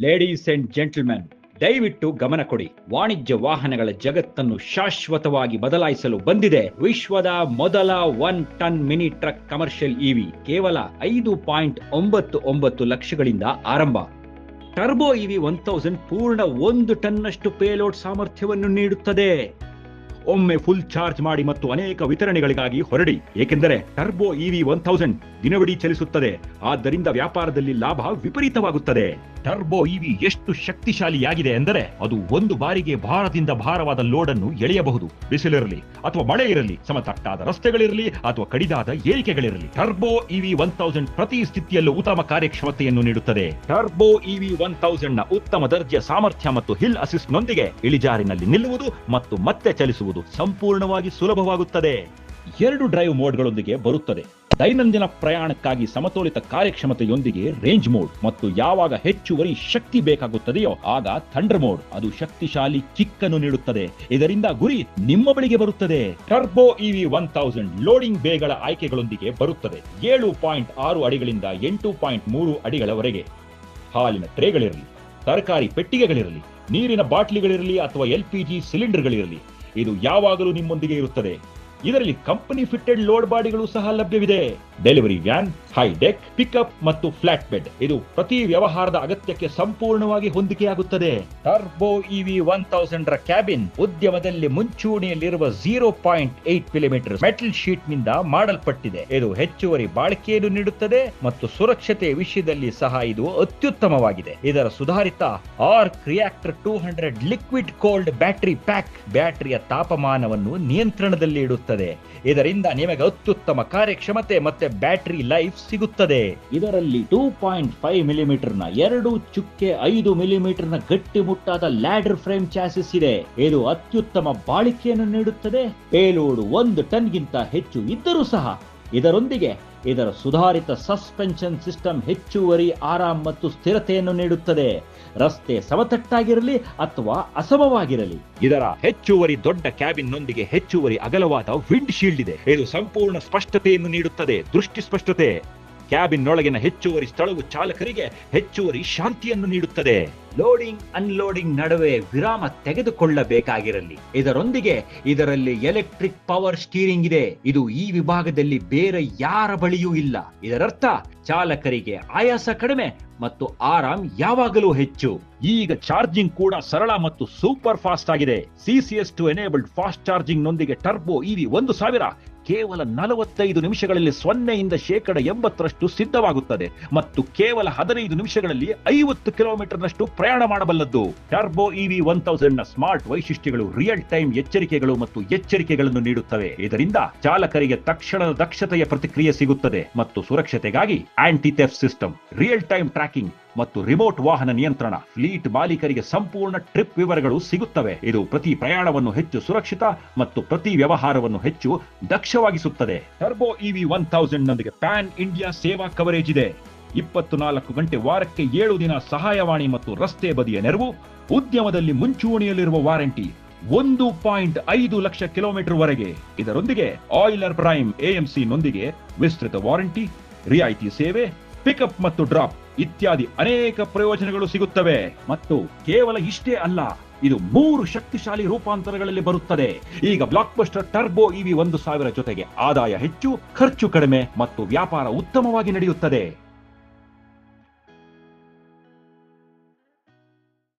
Ladies and gentlemen ದಯವಿಟ್ಟು ಗಮನ ಕೊಡಿ. ವಾಣಿಜ್ಯ ವಾಹನಗಳ ಜಗತ್ತನ್ನು ಶಾಶ್ವತವಾಗಿ ಬದಲಾಯಿಸಲು ಬಂದಿದೆ ವಿಶ್ವದ ಮೊದಲ one ton mini truck commercial EV ಕೇವಲ ಐದು ಪಾಯಿಂಟ್ ಒಂಬತ್ತು ಒಂಬತ್ತು ಲಕ್ಷಗಳಿಂದ ಆರಂಭ. ಟರ್ಬೋ ಇವಿ ಒನ್ ತೌಸಂಡ್ ಪೂರ್ಣ ಒಂದು ಟನ್ನಷ್ಟು ಪೇಲೋಡ್ ಸಾಮರ್ಥ್ಯವನ್ನು ನೀಡುತ್ತದೆ. ಒಮ್ಮೆ ಫುಲ್ ಚಾರ್ಜ್ ಮಾಡಿ ಮತ್ತು ಅನೇಕ ವಿತರಣೆಗಳಿಗಾಗಿ ಹೊರಡಿ. ಏಕೆಂದರೆ ಟರ್ಬೋ ಇವಿ ಒನ್ ತೌಸಂಡ್ ದಿನವಿಡೀ ಚಲಿಸುತ್ತದೆ. ಆದ್ದರಿಂದ ವ್ಯಾಪಾರದಲ್ಲಿ ಲಾಭ ವಿಪರೀತವಾಗುತ್ತದೆ. ಟರ್ಬೋ ಇವಿ ಎಷ್ಟು ಶಕ್ತಿಶಾಲಿಯಾಗಿದೆ ಎಂದರೆ ಅದು ಒಂದು ಬಾರಿಗೆ ಭಾರದಿಂದ ಭಾರವಾದ ಲೋಡ್ ಅನ್ನು ಎಳೆಯಬಹುದು. ಬಿಸಿಲಿರಲಿ ಅಥವಾ ಮಳೆ ಇರಲಿ ಸಮತಟ್ಟಾದ ರಸ್ತೆಗಳಿರಲಿ ಅಥವಾ ಕಡಿದಾದ ಏರಿಕೆಗಳಿರಲಿ, ಟರ್ಬೋ ಇವಿ ಒನ್ ತೌಸಂಡ್ ಪ್ರತಿ ಸ್ಥಿತಿಯಲ್ಲೂ ಉತ್ತಮ ಕಾರ್ಯಕ್ಷಮತೆಯನ್ನು ನೀಡುತ್ತದೆ. ಟರ್ಬೋ ಇವಿ ಒನ್ ತೌಸಂಡ್ನ ಉತ್ತಮ ದರ್ಜೆಯ ಸಾಮರ್ಥ್ಯ ಮತ್ತು ಹಿಲ್ ಅಸಿಸ್ಟ್ ನೊಂದಿಗೆ ಇಳಿಜಾರಿನಲ್ಲಿ ನಿಲ್ಲುವುದು ಮತ್ತು ಮತ್ತೆ ಚಲಿಸುವುದು ಸಂಪೂರ್ಣವಾಗಿ ಸುಲಭವಾಗುತ್ತದೆ. ಎರಡು ಡ್ರೈವ್ ಮೋಡ್ಗಳೊಂದಿಗೆ ಬರುತ್ತದೆ. ದೈನಂದಿನ ಪ್ರಯಾಣಕ್ಕಾಗಿ ಸಮತೋಲಿತ ಕಾರ್ಯಕ್ಷಮತೆಯೊಂದಿಗೆ ರೇಂಜ್ ಮೋಡ್ ಮತ್ತು ಯಾವಾಗ ಹೆಚ್ಚುವರಿ ಶಕ್ತಿ ಬೇಕಾಗುತ್ತದೆಯೋ ಆಗ ಥಂಡರ್ ಮೋಡ್. ಅದು ಶಕ್ತಿಶಾಲಿ ಚಿಕ್ಕನ್ನು ನೀಡುತ್ತದೆ. ಇದರಿಂದ ಗುರಿ ನಿಮ್ಮ ಬಳಿಗೆ ಬರುತ್ತದೆ. Turbo EV one thousand loading ಬೇಗಳ ಆಯ್ಕೆಗಳೊಂದಿಗೆ ಬರುತ್ತದೆ. ಏಳು ಪಾಯಿಂಟ್ ಆರು ಅಡಿಗಳಿಂದ ಎಂಟು ಪಾಯಿಂಟ್ ಮೂರು ಅಡಿಗಳವರೆಗೆ. ಹಾಲಿನ ಟ್ರೇಗಳಿರಲಿ, ತರಕಾರಿ ಪೆಟ್ಟಿಗೆಗಳಿರಲಿ, ನೀರಿನ ಬಾಟ್ಲಿಗಳಿರಲಿ ಅಥವಾ ಎಲ್ ಪಿ ಜಿ ಸಿಲಿಂಡರ್ಗಳಿರಲಿ, ಇದು ಯಾವಾಗಲೂ ನಿಮ್ಮೊಂದಿಗೆ ಇರುತ್ತದೆ. ಇದರಲ್ಲಿ ಕಂಪನಿ ಫಿಟ್ಟೆಡ್ ಲೋಡ್ ಬಾಡಿಗಳು ಸಹ ಲಭ್ಯವಿದೆ. Delivery van high deck pickup ಮತ್ತು ಫ್ಲಾಟ್ ಬೆಡ್ ಇದು ಪ್ರತಿ ವ್ಯವಹಾರದ ಅಗತ್ಯಕ್ಕೆ ಸಂಪೂರ್ಣವಾಗಿ ಹೊಂದಿಕೆಯಾಗುತ್ತದೆ. ಟರ್ಬೋ ಇವಿ ಒನ್ ತೌಸಂಡ್ ರ ಕ್ಯಾಬಿನ್ ಉದ್ಯಮದಲ್ಲಿ ಮುಂಚೂಣಿಯಲ್ಲಿರುವ zero point eight millimetre metal ಶೀಟ್ನಿಂದ ಮಾಡಲ್ಪಟ್ಟಿದೆ. ಇದು ಹೆಚ್ಚುವರಿ ಬಾಳಿಕೆಯನ್ನು ನೀಡುತ್ತದೆ ಮತ್ತು ಸುರಕ್ಷತೆ ವಿಷಯದಲ್ಲಿ ಸಹ ಇದು ಅತ್ಯುತ್ತಮವಾಗಿದೆ. ಇದರ ಸುಧಾರಿತ arc reactor two hundred liquid cold battery pack ಬ್ಯಾಟರಿಯ ತಾಪಮಾನವನ್ನು ನಿಯಂತ್ರಣದಲ್ಲಿ ಇಡುತ್ತದೆ. ಇದರಿಂದ ನಿಮಗೆ ಅತ್ಯುತ್ತಮ ಕಾರ್ಯಕ್ಷಮತೆ ಮತ್ತೆ ಬ್ಯಾಟರಿ ಲೈಫ್ ಸಿಗುತ್ತದೆ. ಇದರಲ್ಲಿ ಟೂ ಪಾಯಿಂಟ್ ಫೈವ್ ಮಿಲಿಮೀಟರ್ನ ಎರಡು ಚುಕ್ಕೆ ಐದು ಮಿಲಿಮೀಟರ್ನ ಗಟ್ಟಿಮುಟ್ಟಾದ ಲ್ಯಾಡರ್ ಫ್ರೇಮ್ ಚಾಸಿಸ್ ಇದೆ. ಇದು ಅತ್ಯುತ್ತಮ ಬಾಳಿಕೆಯನ್ನು ನೀಡುತ್ತದೆ. ಪೇಲೋಡ್ ಒಂದು ಟನ್ಗಿಂತ ಹೆಚ್ಚು ಇದ್ದರೂ ಸಹ ಇದರೊಂದಿಗೆ ಇದರ ಸುಧಾರಿತ ಸಸ್ಪೆನ್ಷನ್ ಸಿಸ್ಟಮ್ ಹೆಚ್ಚುವರಿ ಆರಾಮ್ ಮತ್ತು ಸ್ಥಿರತೆಯನ್ನು ನೀಡುತ್ತದೆ. ರಸ್ತೆ ಸಮತಟ್ಟಾಗಿರಲಿ ಅಥವಾ ಅಸಮವಾಗಿರಲಿ. ಇದರ ಹೆಚ್ಚುವರಿ ದೊಡ್ಡ ಕ್ಯಾಬಿನ್ ನೊಂದಿಗೆ ಹೆಚ್ಚುವರಿ ಅಗಲವಾದ ವಿಂಡ್ ಶೀಲ್ಡ್ ಇದೆ. ಇದು ಸಂಪೂರ್ಣ ಸ್ಪಷ್ಟತೆಯನ್ನು ನೀಡುತ್ತದೆ. ದೃಷ್ಟಿ ಸ್ಪಷ್ಟತೆ. ಕ್ಯಾಬಿನ್ ಒಳಗಿನ ಹೆಚ್ಚುವರಿ ಸ್ಥಳವು ಚಾಲಕರಿಗೆ ಹೆಚ್ಚುವರಿ ಶಾಂತಿಯನ್ನು ನೀಡುತ್ತದೆ. ಲೋಡಿಂಗ್, ಅನ್ಲೋಡಿಂಗ್ ನಡುವೆ ವಿರಾಮ ತೆಗೆದುಕೊಳ್ಳಬೇಕಾಗಿರಲಿ. ಇದರೊಂದಿಗೆ ಇದರಲ್ಲಿ ಎಲೆಕ್ಟ್ರಿಕ್ ಪವರ್ ಸ್ಟೀರಿಂಗ್ ಇದೆ. ಇದು ಈ ವಿಭಾಗದಲ್ಲಿ ಬೇರೆ ಯಾರ ಬಳಿಯೂ ಇಲ್ಲ. ಇದರರ್ಥ, ಚಾಲಕರಿಗೆ ಆಯಾಸ ಕಡಿಮೆ ಮತ್ತು ಆರಾಮ್ ಯಾವಾಗಲೂ ಹೆಚ್ಚು. ಈಗ ಚಾರ್ಜಿಂಗ್ ಕೂಡ ಸರಳ ಮತ್ತು ಸೂಪರ್ ಫಾಸ್ಟ್ ಆಗಿದೆ. CCS two enabled fast charging ನೊಂದಿಗೆ ಟರ್ಬೋ ಇವಿ ಒಂದು ಸಾವಿರ ಕೇವಲ ನಲವತ್ತೈದು ನಿಮಿಷಗಳಲ್ಲಿ ಸೊನ್ನೆಯಿಂದ ಶೇಕಡ ಎಂಬತ್ತರಷ್ಟು ಸಿದ್ಧವಾಗುತ್ತದೆ ಮತ್ತು ಕೇವಲ ಹದಿನೈದು ನಿಮಿಷಗಳಲ್ಲಿ ಐವತ್ತು ಕಿಲೋಮೀಟರ್ನಷ್ಟು ಪ್ರಯಾಣ ಮಾಡಬಲ್ಲದ್ದು. ಟರ್ಬೋ ಇವಿ ಒನ್ ತೌಸಂಡ್ನ ಸ್ಮಾರ್ಟ್ ವೈಶಿಷ್ಟ್ಯಗಳು ರಿಯಲ್ ಟೈಮ್ ಎಚ್ಚರಿಕೆಗಳು ಮತ್ತು ಎಚ್ಚರಿಕೆಗಳನ್ನು ನೀಡುತ್ತವೆ. ಇದರಿಂದ ಚಾಲಕರಿಗೆ ತಕ್ಷಣದ ದಕ್ಷತೆಯ ಪ್ರತಿಕ್ರಿಯೆ ಸಿಗುತ್ತದೆ ಮತ್ತು ಸುರಕ್ಷತೆಗಾಗಿ anti theft system, real time tracking ಮತ್ತು ರಿಮೋಟ್ ವಾಹನ ನಿಯಂತ್ರಣ. ಫ್ಲೀಟ್ ಮಾಲೀಕರಿಗೆ ಸಂಪೂರ್ಣ ಟ್ರಿಪ್ ವಿವರಗಳು ಸಿಗುತ್ತವೆ. ಇದು ಪ್ರತಿ ಪ್ರಯಾಣವನ್ನು ಹೆಚ್ಚು ಸುರಕ್ಷಿತ ಮತ್ತು ಪ್ರತಿ ವ್ಯವಹಾರವನ್ನು ಹೆಚ್ಚು ದಕ್ಷವಾಗಿಸುತ್ತದೆ. ಟರ್ಬೋ ಇವಿ ಒನ್ ಥೌಸಂಡ್ ನೊಂದಿಗೆ ಪ್ಯಾನ್ ಇಂಡಿಯಾ ಸೇವಾ ಕವರೇಜ್ ಇದೆ. ಇಪ್ಪತ್ತು ನಾಲ್ಕು ಗಂಟೆ ವಾರಕ್ಕೆ ಏಳು ದಿನ ಸಹಾಯವಾಣಿ ಮತ್ತು ರಸ್ತೆ ಬದಿಯ ನೆರವು, ಉದ್ಯಮದಲ್ಲಿ ಮುಂಚೂಣಿಯಲ್ಲಿರುವ ವಾರಂಟಿ, ಒಂದು ಪಾಯಿಂಟ್ ಐದು ಲಕ್ಷ ಕಿಲೋಮೀಟರ್ ವರೆಗೆ. ಇದರೊಂದಿಗೆ ಆಯಿಲರ್ ಪ್ರೈಮ್ ಎಎಂಸಿ ನೊಂದಿಗೆ ವಿಸ್ತೃತ ವಾರಂಟಿ, ರಿಯಾಯಿತಿ ಸೇವೆ, ಪಿಕಪ್ ಮತ್ತು ಡ್ರಾಪ್. ಇತ್ಯಾದಿ ಅನೇಕ ಪ್ರಯೋಜನಗಳು ಸಿಗುತ್ತವೆ. ಮತ್ತು ಕೇವಲ ಇಷ್ಟೇ ಅಲ್ಲ, ಇದು ಮೂರು ಶಕ್ತಿಶಾಲಿ ರೂಪಾಂತರಗಳಲ್ಲಿ ಬರುತ್ತದೆ. ಈಗ ಬ್ಲಾಕ್ ಬಸ್ಟರ್ ಟರ್ಬೋ ಇವಿ ಒಂದು ಸಾವಿರ ಜೊತೆಗೆ ಆದಾಯ ಹೆಚ್ಚು, ಖರ್ಚು ಕಡಿಮೆ ಮತ್ತು ವ್ಯಾಪಾರ ಉತ್ತಮವಾಗಿ ನಡೆಯುತ್ತದೆ.